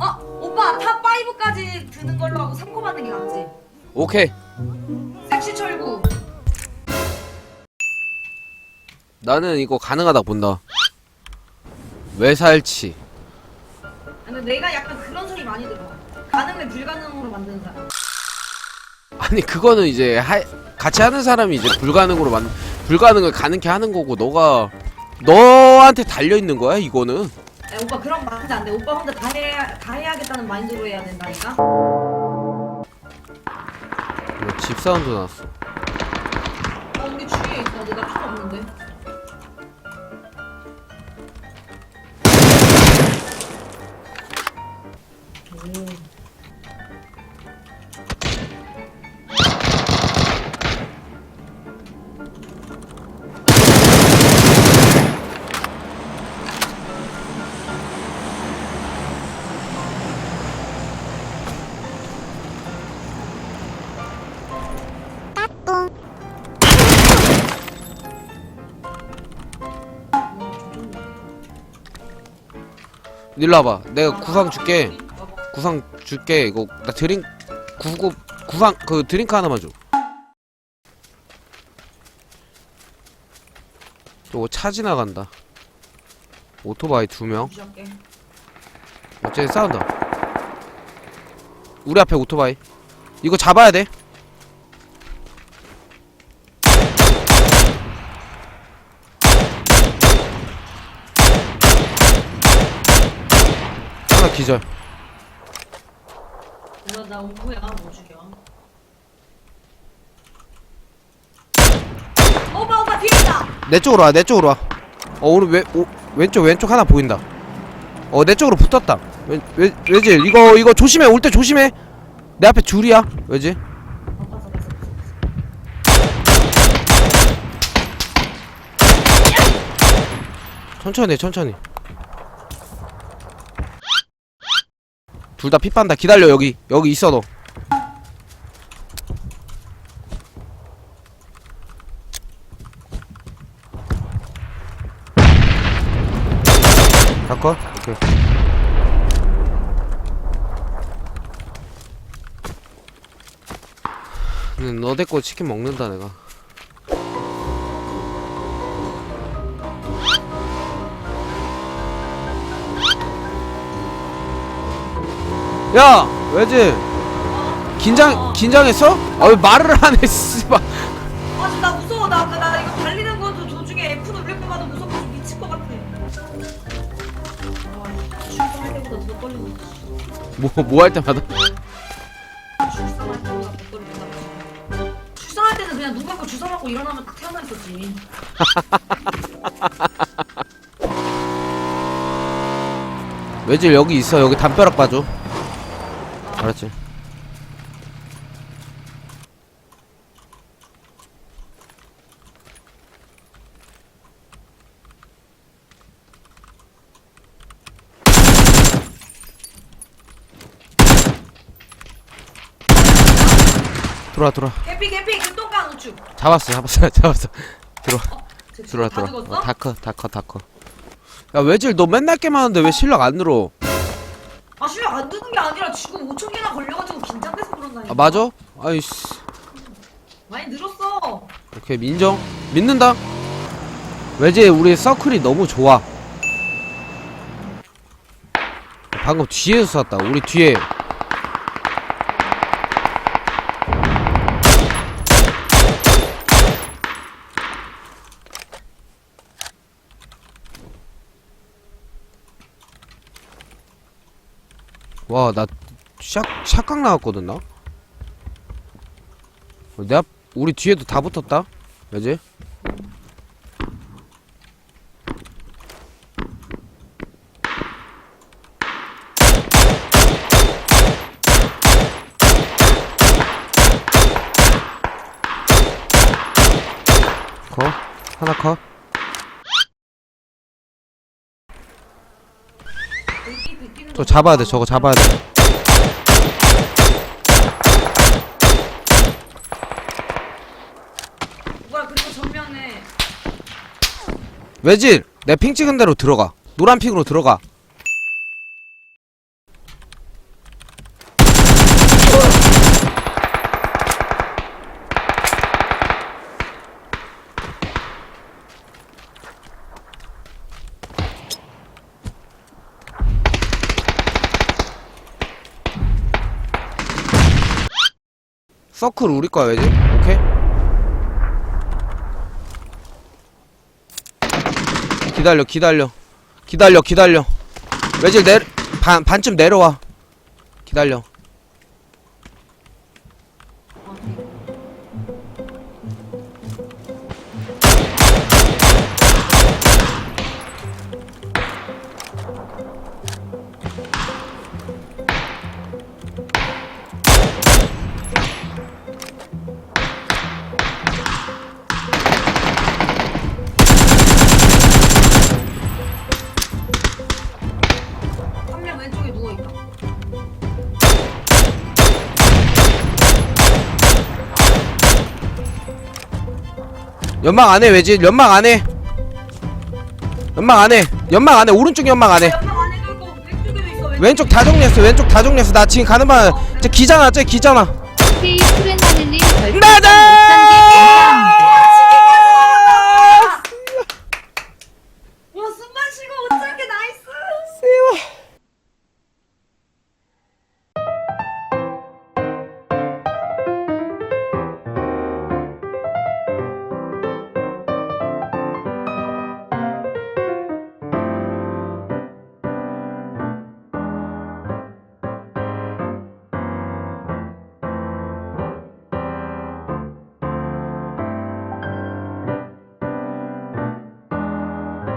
어 오빠 탑 5까지 드는 걸로 하고 3코 받는 게 낫지. 오케이 섹시 철구. 나는 이거 가능하다 본다 외살치 근데 내가 약간 그런 소리 많이 들어. 가능을 불가능으로 만드는 사람. 아니 그거는 이제 하, 같이 하는 사람이 이제 불가능으로 만 불가능을 가능케 하는 거고 너가 너한테 달려 있는 거야 이거는 야, 오빠 그런 거 말하면 안 돼. 오빠 혼자 다 해야 다 해야겠다는 마인드로 해야 된다니까. 뭐집 사운드 났어 일로 와봐. 내가 구상 줄게. 구상 줄게. 이거 나 드링 구구 구상 그 드링크 하나만 줘. 저거 차 지나간다. 오토바이 두명. 어째 싸운다. 우리 앞에 오토바이. 이거 잡아야 돼 기절 이거 나 오후야 뭐 죽여. 오빠 오빠 뒤에 있다. 내 쪽으로 와, 내 쪽으로 와. 어, 오른 왼, 오, 왼쪽, 왼쪽 하나 보인다. 어, 내 쪽으로 붙었다. 왼, 왼, 왜지? 이거, 이거 조심해. 올 때 조심해. 내 앞에 줄이야. 왜지? 천천히, 해, 천천히. 둘다피 빤다. 기다려, 여기. 여기 있어, 너. 바꿔? 오케이. 근데 너 데리고 치킨 먹는다, 내가. 야! 왜지? 긴장, 긴장했어? 아, 왜 말을 안 해, 씨발. 아, 진짜 나 무서워. 나, 나, 나 이거 달리는 것도 도중에 F 누를 때마다 무섭고 좀 미칠 것 같아. 아, 출산할 때보다 더 떨리고 있어. 뭐, 뭐 할 때마다? 출산할 때보다 더 떨리고 출산할 때는 그냥 누가 그 주사 맞고 일어나면 딱 태어나 있었지. 외질 여기 있어. 여기 담벼락 봐줘. 알았지? 들어와 들어와. 개피, 개피, 금동강 우측. 잡았어 잡았어 잡았어. 들어와. 저 지금 들어와 다 들어와? 어, 다커 다커 다커. 야 외질 너 맨날 게임 하는데 왜 실력 안 늘어 아, 실력 안 드는 게 아니라 지금 5천 개나 걸려가지고 긴장돼서 그런다니까. 아 맞아? 아이씨 많이 늘었어. 오케이 민정 믿는다 외질 우리 서클이 너무 좋아 방금 뒤에서 쐈다 우리 뒤에 와, 나 샷, 샷각 나왔거든, 나? 어, 내 앞, 우리 뒤에도 다 붙었다? 왜지? 컷? 하나 컷? 거 잡아야 돼, 봐. 저거 잡아야 돼. 뭐야, 그리고 전면에 외질! 내 핑 찍은 대로 들어가. 노란 핑으로 들어가. 서클 우리 거야 외질 오케이? 기다려 기다려. 기다려 기다려. 외질 내 반, 반쯤 내려와. 기다려 연막 안에 외질 연막 안에. 연막 안에. 연막 안에. 오른쪽 연막 안에. 왼쪽에도 있어. 왼쪽 다 정리했어. 왼쪽 다 정리했어. 나 지금 가는 방 저 기잖아 저 기잖아 K 푸른 하늘님 별풍선 나다 5,000개 감사합니다.